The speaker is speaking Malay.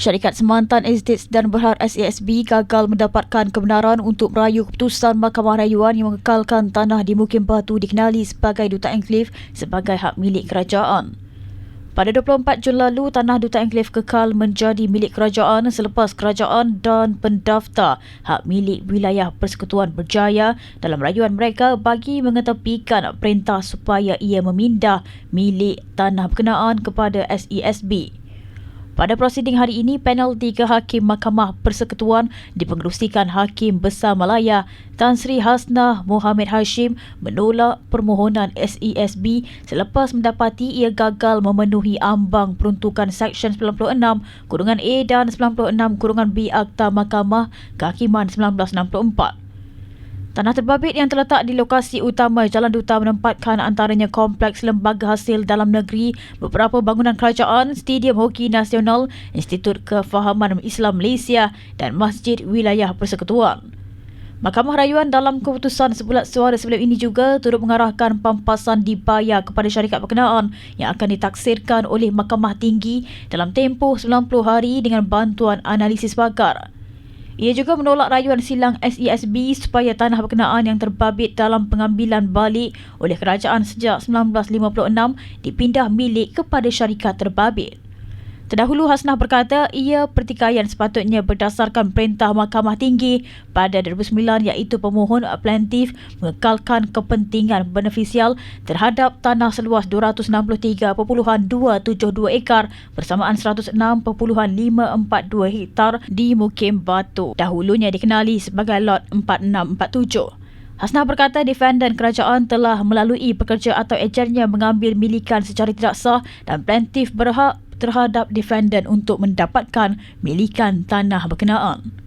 Syarikat Semantan Estates dan Berhad SASB gagal mendapatkan kebenaran untuk merayu keputusan Mahkamah Rayuan yang mengekalkan tanah di Mukim Batu dikenali sebagai Duta Enklif sebagai hak milik kerajaan. Pada 24 Jun lalu, tanah Duta Enklif kekal menjadi milik kerajaan selepas kerajaan dan pendaftar hak milik wilayah Persekutuan berjaya dalam rayuan mereka bagi mengetepikan perintah supaya ia memindah milik tanah berkenaan kepada SESB. Pada prosiding hari ini, panel tiga Hakim Mahkamah Persekutuan dipengerusikan Hakim Besar Malaya Tan Sri Hasnah Mohamed Hashim menolak permohonan SESB selepas mendapati ia gagal memenuhi ambang peruntukan Seksyen 96 kurungan A dan 96 kurungan B Akta Mahkamah Kehakiman 1964. Tanah terbabit yang terletak di lokasi utama Jalan Duta menempatkan antaranya kompleks lembaga hasil dalam negeri, beberapa bangunan kerajaan, Stadium Hoki Nasional, Institut Kefahaman Islam Malaysia dan Masjid Wilayah Persekutuan. Mahkamah Rayuan dalam keputusan sebulat suara sebelum ini juga turut mengarahkan pampasan dibayar kepada syarikat berkenaan yang akan ditaksirkan oleh Mahkamah Tinggi dalam tempoh 90 hari dengan bantuan analisis pakar. Ia juga menolak rayuan silang SESB supaya tanah berkenaan yang terbabit dalam pengambilan balik oleh kerajaan sejak 1956 dipindah milik kepada syarikat terbabit. Terdahulu Hasnah berkata ia pertikaian sepatutnya berdasarkan perintah Mahkamah Tinggi pada 2009 iaitu pemohon plaintiff mengekalkan kepentingan benefisial terhadap tanah seluas 263.272 ekar bersamaan 106.542 hektar di Mukim Batu. Dahulunya dikenali sebagai Lot 4647. Hasnah berkata defendan kerajaan telah melalui pekerja atau ejennya mengambil milikan secara tidak sah dan plaintiff berhak terhadap defendant untuk mendapatkan milikan tanah berkenaan.